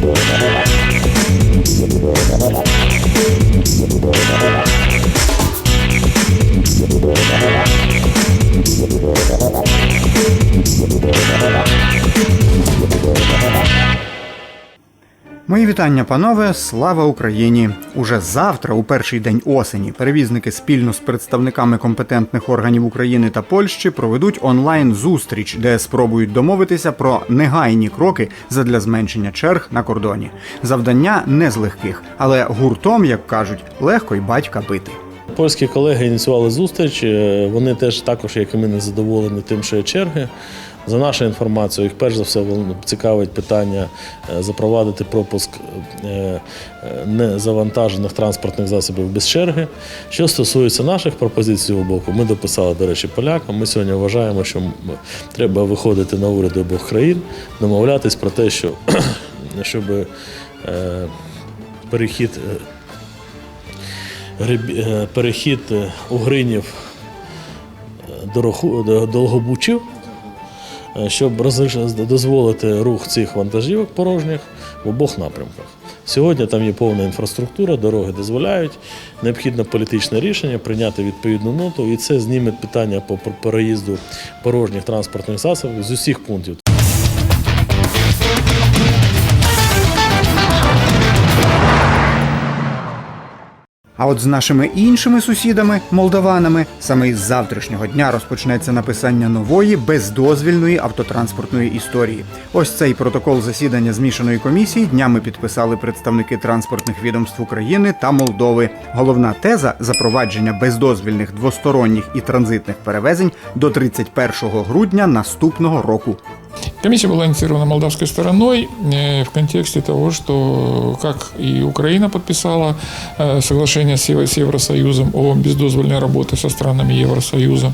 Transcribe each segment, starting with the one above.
Border. Мої вітання, панове! Слава Україні! Уже завтра, у перший день осені, перевізники спільно з представниками компетентних органів України та Польщі проведуть онлайн зустріч, де спробують домовитися про негайні кроки задля зменшення черг на кордоні. Завдання не з легких, але гуртом, як кажуть, легко й батька бити. Польські колеги ініціювали зустріч. е, Вони теж також, як і ми, не задоволені тим, що є черги. За нашою інформацією, їх перш за все цікавить питання е, запровадити пропуск е, е, незавантажених транспортних засобів без черги. Що стосується наших пропозицій цього боку, ми дописали, до речі, полякам. Ми сьогодні вважаємо, що треба виходити на уряди обох країн, домовлятись про те, що щоб перехід. перехід угринів до до Долгобучів, щоб розриш- дозволити рух цих вантажівок порожніх в обох напрямках. Сьогодні там є повна інфраструктура, дороги дозволяють. Необхідно політичне рішення прийняти відповідну ноту, і це зніме питання по переїзду порожніх транспортних засобів з усіх пунктів. А от з нашими іншими сусідами, молдаванами, саме із завтрашнього дня розпочнеться написання нової бездозвільної автотранспортної історії. Ось цей протокол засідання змішаної комісії днями підписали представники транспортних відомств України та Молдови. Головна теза запровадження бездозвільних двосторонніх і транзитних перевезень до 31 грудня наступного року. Комиссия была инициирована молдавской стороной э, в контексте того, что как и Украина подписала э, соглашение с Ево- с Евросоюзом о бездозвольной работе со странами Евросоюза,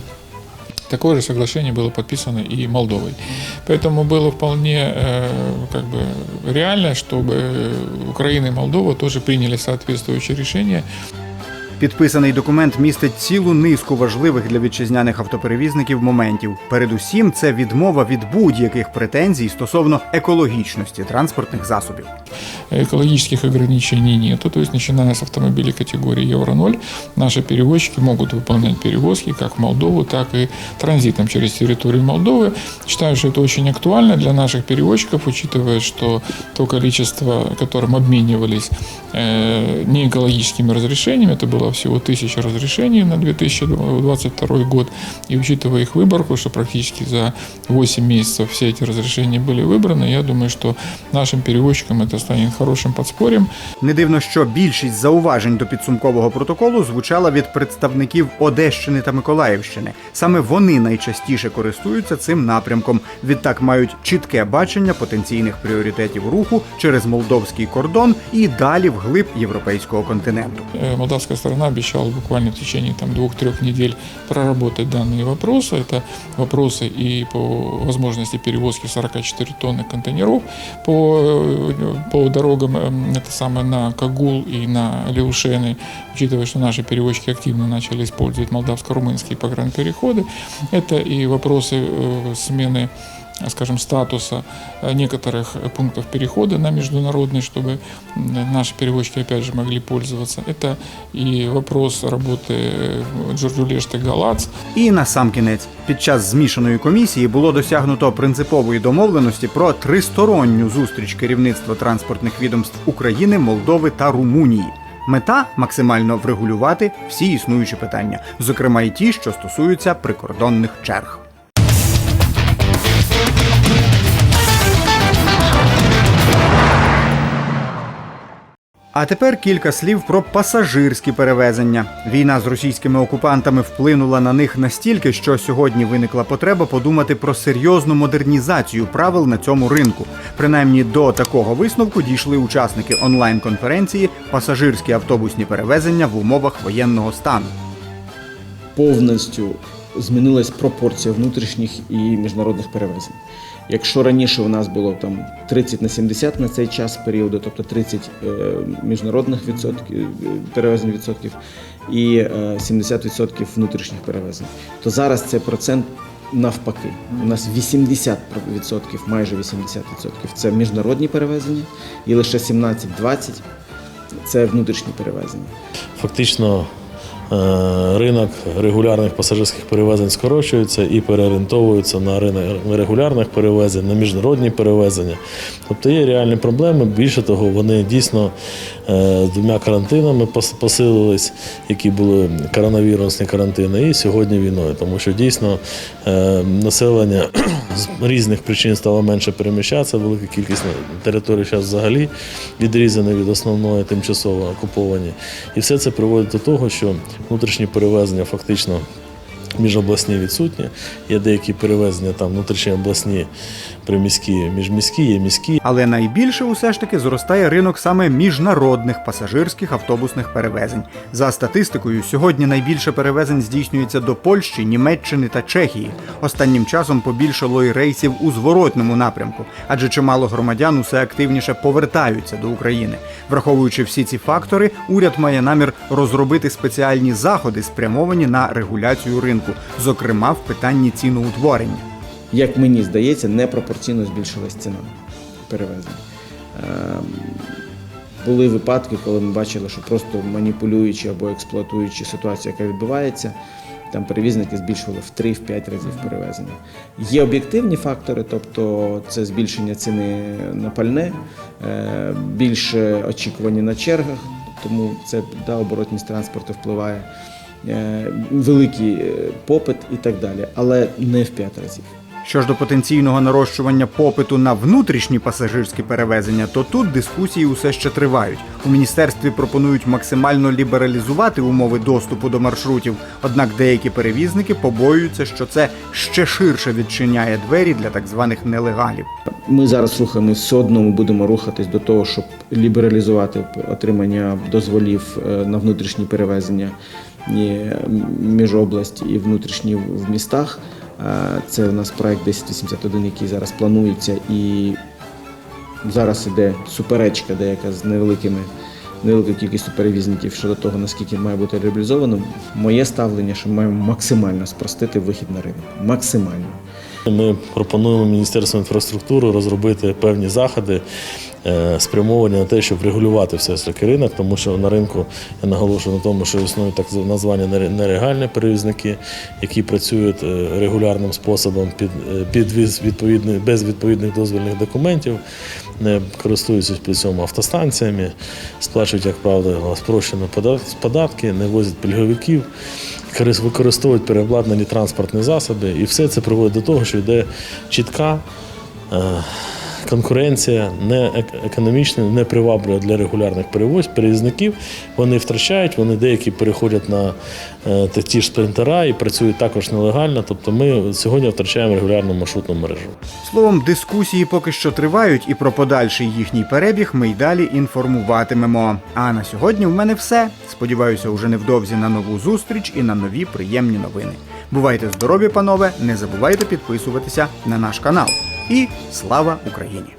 Такое же соглашение было подписано и Молдовой. Поэтому было вполне э, как бы реально, чтобы Украина и Молдова тоже приняли соответствующее решение Підписаний документ містить цілу низку важливих для вітчизняних автоперевізників моментів. Передусім, це відмова від будь-яких претензій стосовно екологічності транспортних засобів. экологических ограничений нету. То есть, начиная с автомобилей категории Евро-0, наши перевозчики могут выполнять перевозки как в Молдову, так и транзитом через территорию Молдовы. Считаю, что это очень актуально для наших перевозчиков, учитывая, что то количество, которым обменивались э, неэкологическими разрешениями, это было всего тысяча разрешений на 2022 год, и учитывая их выборку, что практически за 8 месяцев все эти разрешения были выбраны, я думаю, что нашим перевозчикам это станет хорошим подспорьем. Не дивно, що більшість зауважень до підсумкового протоколу звучала від представників Одещини та Миколаївщини. Саме вони найчастіше користуються цим напрямком. Відтак мають чітке бачення потенційних пріоритетів руху через молдовський кордон і далі вглиб європейського континенту. Э, Молдавская сторона обещала буквально в течение там, двух-трех недель проработать данные вопросы. Это вопросы и по возможности перевозки 44 тонны контейнеров по, э, по дорогам э, это самое, на Кагул и на Леушены, учитывая, что наши перевозчики активно начали использовать молдавско-румынские погранпереходы. Это и вопросы э, смены скажем, статуса э, некоторых пунктов перехода на международный, чтобы м, наши перевозчики опять же могли пользоваться. Это и вопрос работы Джорджулешта Галац, І на сам кінець, під час змішаної комісії було досягнуто принципової домовленості про тристоронню зустріч керівництва транспортних відомств України, Молдови та Румунії. Мета максимально врегулювати всі існуючі питання, зокрема й ті, що стосуються прикордонних черг. А тепер кілька слів про пасажирські перевезення. Війна з російськими окупантами вплинула на них настільки, що сьогодні виникла потреба подумати про серйозну модернізацію правил на цьому ринку. Принаймні до такого висновку дійшли учасники онлайн-конференції Пасажирські автобусні перевезення в умовах воєнного стану. повністю змінилась пропорція внутрішніх і міжнародних перевезень. Якщо раніше у нас було там 30 на 70 на цей час періоду, тобто 30 е, міжнародних відсотків е, перевезень відсотків і е, 70 відсотків внутрішніх перевезень, то зараз цей процент навпаки. У нас 80%, майже 80% це міжнародні перевезення, і лише 17-20% це внутрішні перевезення. Фактично е, ринок регулярних пасажирських перевезень скорочується і переорієнтовується на ринок регулярних перевезень, на міжнародні перевезення. Тобто є реальні проблеми. Більше того, вони дійсно е, двома карантинами посилились, які були коронавірусні карантини, і сьогодні війною, тому що дійсно е, населення з різних причин стало менше переміщатися, велика кількість територій зараз взагалі відрізані від основної тимчасово окуповані. І все це приводить до того, що внутрішні перевезення фактично міжобласні відсутні. Є деякі перевезення там внутрішні обласні, приміські, міжміські, є міські. Але найбільше усе ж таки зростає ринок саме міжнародних пасажирських автобусних перевезень. За статистикою, сьогодні найбільше перевезень здійснюється до Польщі, Німеччини та Чехії. Останнім часом побільшало й рейсів у зворотному напрямку, адже чимало громадян усе активніше повертаються до України. Враховуючи всі ці фактори, уряд має намір розробити спеціальні заходи, спрямовані на регуляцію ринку, зокрема в питанні ціноутворення. як мені здається, непропорційно збільшилась ціна перевезень. Ем, Були випадки, коли ми бачили, що просто маніпулюючи або експлуатуючи ситуацію, яка відбувається, там перевізники збільшували в 3-5 разів перевезення. Є об'єктивні фактори, тобто це збільшення ціни на пальне, е, більше очікування на чергах, тому це да, оборотність транспорту впливає, великий е, попит і так далі, але не в 5 разів. Що ж до потенційного нарощування попиту на внутрішні пасажирські перевезення, то тут дискусії усе ще тривають. У міністерстві пропонують максимально лібералізувати умови доступу до маршрутів. Однак деякі перевізники побоюються, що це ще ширше відчиняє двері для так званих нелегалів. Ми зараз рухаємо все одно ми будемо рухатись до того, щоб лібералізувати отримання дозволів е, на внутрішні перевезення між область і внутрішні в містах. Е, Це у нас проект 1081, який зараз планується, і зараз іде суперечка деяка з невеликими. Невеликою кількістю перевізників щодо того, наскільки має бути реалізовано, моє ставлення, що ми маємо максимально спростити вихід на ринок. Максимально. Ми пропонуємо Міністерству інфраструктури розробити певні заходи, е, спрямовані на те, щоб регулювати все ж таки ринок, тому що на ринку я наголошую на тому, що існують так названі нере- нелегальні перевізники, які працюють е, регулярним способом під, е, під відповідних, без відповідних дозвільних документів, не користуються при цьому автостанціями, сплачують, як правило, спрощені податки, не возять пільговиків використовують переобладнані транспортні засоби, і все це приводить до того, що йде чітка е, конкуренція, не ек- економічна, не приваблює для регулярних перевоз, перевізників. Вони втрачають, вони деякі переходять на е, ті ж спринтера і працюють також нелегально. Тобто ми сьогодні втрачаємо регулярну маршрутну мережу. Словом, дискусії поки що тривають, і про подальший їхній перебіг ми й далі інформуватимемо. А на сьогодні в мене все. Сподіваюся, уже невдовзі на нову зустріч і на нові приємні новини. Бувайте здорові, панове! Не забувайте підписуватися на наш канал. І слава Україні!